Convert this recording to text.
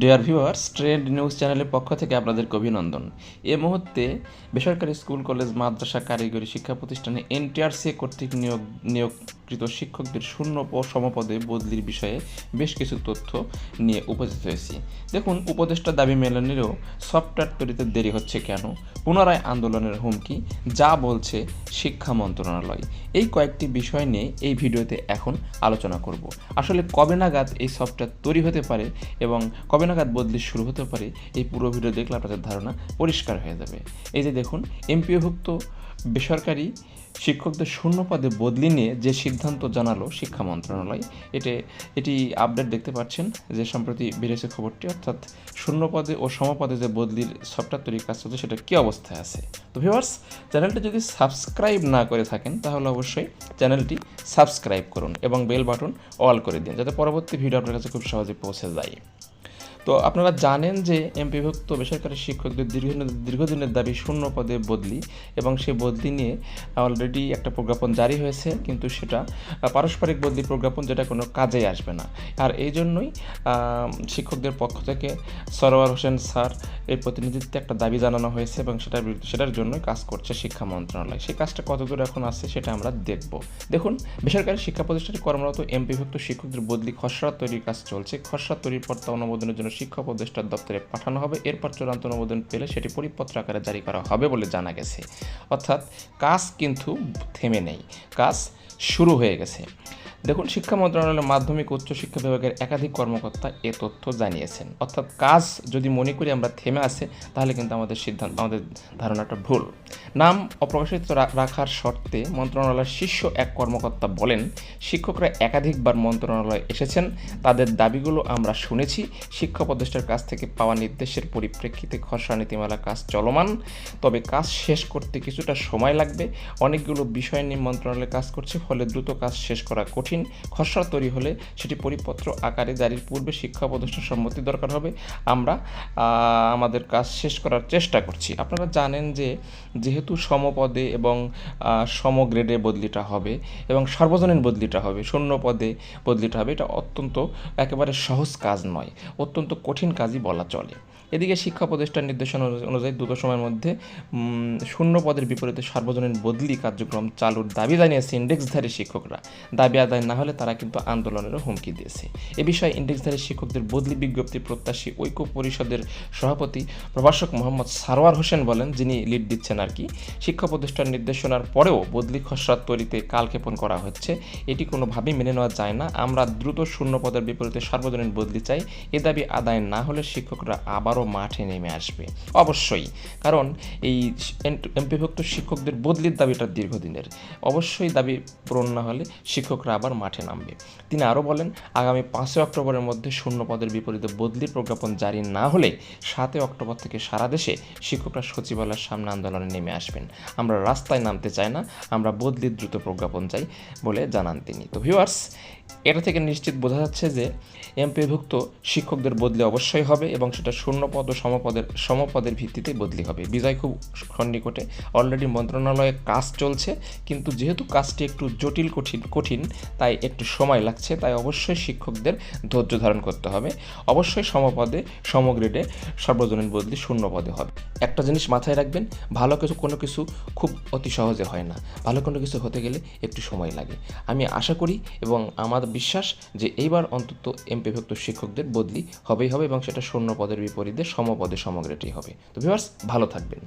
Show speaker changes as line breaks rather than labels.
Dear viewers trend news চ্যানেলের পক্ষ থেকে আপনাদেরকে অভিনন্দন। এ মুহূর্তে বেসরকারি স্কুল, কলেজ, মাদ্রাসা, কারিগরি শিক্ষা প্রতিষ্ঠানে এনটিআরসি কর্তৃক নিয়োগ, নিয়োগকৃত শিক্ষকদের শূন্য সমপদে বদলির বিষয়ে বেশ কিছু তথ্য নিয়ে উপস্থিত হয়েছি। দেখুন, উপদেষ্টা দাবি মেলানেরও সফটওয়্যার তৈরিতে দেরি হচ্ছে কেন? পুনরায় আন্দোলনের হুমকি? যা বলছে শিক্ষা মন্ত্রণালয়। এই কয়েকটি বিষয় নিয়ে এই ভিডিওতে এখন আলোচনা করব। আসলে কবে নাগাদ এই সফটওয়্যার তৈরি হতে পারে এবং কবে নাগাদ বদলি শুরু হতে পারে, এই পুরো ভিডিও দেখলে আপনাদের ধারণা পরিষ্কার হয়ে যাবে। এই যে দেখুন, এমপিওভুক্ত বেসরকারি শিক্ষকদের শূন্য পদে বদলি নিয়ে যে সিদ্ধান্ত জানালো শিক্ষা মন্ত্রণালয়, এটি এটি আপডেট দেখতে পাচ্ছেন যে সম্প্রতি বেড়েছে খবরটি, অর্থাৎ শূন্য পদে ও সমপদে যে বদলির সফটওয়্যার তৈরির কাজ চলছে, সেটা কী অবস্থায় আছে? তো ভিউয়ার্স, চ্যানেলটি যদি সাবস্ক্রাইব না করে থাকেন, তাহলে অবশ্যই চ্যানেলটি সাবস্ক্রাইব করুন এবং বেল বাটন অল করে দিন, যাতে পরবর্তী ভিডিও আপনার কাছে খুব সহজে পৌঁছে যায়। তো আপনারা জানেন যে এমপিভুক্ত বেসরকারি শিক্ষকদের দীর্ঘ দীর্ঘদিনের দাবি শূন্য পদে বদলি এবং সে বদলি নিয়ে অলরেডি একটা প্রজ্ঞাপন জারি হয়েছে, কিন্তু সেটা পারস্পরিক বদলি প্রজ্ঞাপন যেটা কোনো কাজে আসবে না। আর এই জন্যই শিক্ষকদের পক্ষ থেকে সরোয়ার হোসেন স্যার এর প্রতিনিধিত্বে একটা দাবি জানানো হয়েছে এবং সেটার সেটার জন্যই কাজ করছে শিক্ষা মন্ত্রণালয়। সেই কাজটা কতদূর এখন আছে সেটা আমরা দেখব। দেখুন, বেসরকারি শিক্ষা প্রতিষ্ঠানে কর্মরত এমপিভুক্ত শিক্ষকদের বদলি খসড়া তৈরির কাজ চলছে। খসড়া তৈরির পর তা অনুমোদনের জন্য শিক্ষা উপদেষ্টার দপ্তরে পাঠানো হবে। এরপর চূড়ান্ত অনুমোদন পেলে সেটি পরিপত্র আকারে জারি করা হবে বলে জানা গেছে। অর্থাৎ কাজ কিন্তু থেমে নেই, কাজ শুরু হয়ে গেছে। দেখুন, শিক্ষা মন্ত্রণালয়ের মাধ্যমিক উচ্চ শিক্ষা বিভাগের একাধিক কর্মকর্তা এ তথ্য জানিয়েছেন। অর্থাৎ কাজ যদি মনে করি আমরা থেমে আছে, তাহলে কিন্তু আমাদের সিদ্ধান্ত, আমাদের ধারণাটা ভুল। নাম অপ্রকাশিত রাখার শর্তে মন্ত্রণালয়ের শীর্ষ এক কর্মকর্তা বলেন, শিক্ষকরা একাধিকবার মন্ত্রণালয়ে এসেছেন। তাদের দাবিগুলো আমরা শুনেছি। শিক্ষা উপদেষ্টার কাছ থেকে পাওয়া নির্দেশের পরিপ্রেক্ষিতে খসড়া নীতিমালা কাজ চলমান। তবে কাজ শেষ করতে কিছুটা সময় লাগবে। অনেকগুলো বিষয় নিয়ে মন্ত্রণালয় কাজ করছে, ফলে দ্রুত কাজ শেষ করা কঠিন। খসড়া তৈরি হলে সেটি পরিপত্র আকারে জারির পূর্বে শিক্ষা উপদেষ্টার সম্মতি দরকার হবে। আমরা আমাদের কাজ শেষ করার চেষ্টা করছি। আপনারা জানেন যে, যেহেতু সমপদে এবং সমগ্রেডে বদলিটা হবে এবং সার্বজনীন বদলিটা হবে শূন্য পদে বদলিটা হবে, এটা অত্যন্ত একেবারে সহজ কাজ নয়, অত্যন্ত কঠিন কাজই বলা চলে। এদিকে শিক্ষা প্রতিষ্ঠান নির্দেশনা অনু- অনুযায়ী দ্রুত সময়ের মধ্যে শূন্য পদের বিপরীতে সার্বজনীন বদলি কার্যক্রম চালুর দাবি জানিয়েছে ইন্ডেক্সধারী শিক্ষকরা। দাবি আদায় না হলে তারা কিন্তু আন্দোলনেরও হুমকি দিয়েছে। এ বিষয়ে ইন্ডেক্সধারী শিক্ষকদের বদলি বিজ্ঞপ্তি প্রত্যাশী ঐক্য পরিষদের সভাপতি প্রভাষক মোহাম্মদ সারোয়ার হোসেন বলেন, যিনি লিড দিচ্ছেন আর কি শিক্ষা প্রতিষ্ঠান নির্দেশনার পরেও বদলি খসড়া তৈরিতে কালক্ষেপণ করা হচ্ছে। এটি কোনোভাবেই মেনে নেওয়া যায় না। আমরা দ্রুত শূন্য পদের বিপরীতে সার্বজনীন বদলি চাই। এ দাবি আদায় না হলে শিক্ষকরা আবারও মাঠে নেমে আসবে। অবশ্যই, কারণ এই এমপিভুক্ত শিক্ষকদের বদলির দাবিটা দীর্ঘদিনের। অবশ্যই দাবি পূরণ না হলে শিক্ষকরা আবার মাঠে নামবে। তিনি আরও বলেন, আগামী পাঁচই অক্টোবরের মধ্যে শূন্য পদের বিপরীতে বদলির প্রজ্ঞাপন জারি না হলে সাতই অক্টোবর থেকে সারা দেশে শিক্ষকরা সচিবালয়ের সামনে আন্দোলনে নেমে আসবেন। আমরা রাস্তায় নামতে চাই না, আমরা বদলির দ্রুত প্রজ্ঞাপন চাই বলে জানান তিনি। তো ভিউয়ার্স এটা থেকে নিশ্চিত বোঝা যাচ্ছে যে এমপিভুক্ত শিক্ষকদের বদলি অবশ্যই হবে এবং সেটা শূন্য পদ ও সমপদের সমপদের ভিত্তিতে বদলি হবে। বিজয় খুব সন্নিকটে অলরেডি মন্ত্রণালয়ে কাজ চলছে, কিন্তু যেহেতু কাজটি একটু জটিল, কঠিন কঠিন, তাই একটু সময় লাগছে, তাই অবশ্যই শিক্ষকদের ধৈর্য ধারণ করতে হবে। অবশ্যই সমপদে, সমগ্রেডে সর্বজনীন বদলি শূন্য পদে হবে। একটা জিনিস মাথায় রাখবেন, ভালো কিছু কোনো কিছু খুব অতি সহজে হয় না। ভালো কোনো কিছু হতে গেলে একটু সময় লাগে। আমি আশা করি এবং আমার বিশ্বাস যে এইবার অন্তত এমপিভুক্ত শিক্ষকদের বদলি হবেই হবে এবং সেটা শূন্য পদের বিপরীতে সমপদে সমগ্রটি হবে। তো ভিউয়ার্স ভালো থাকবেন।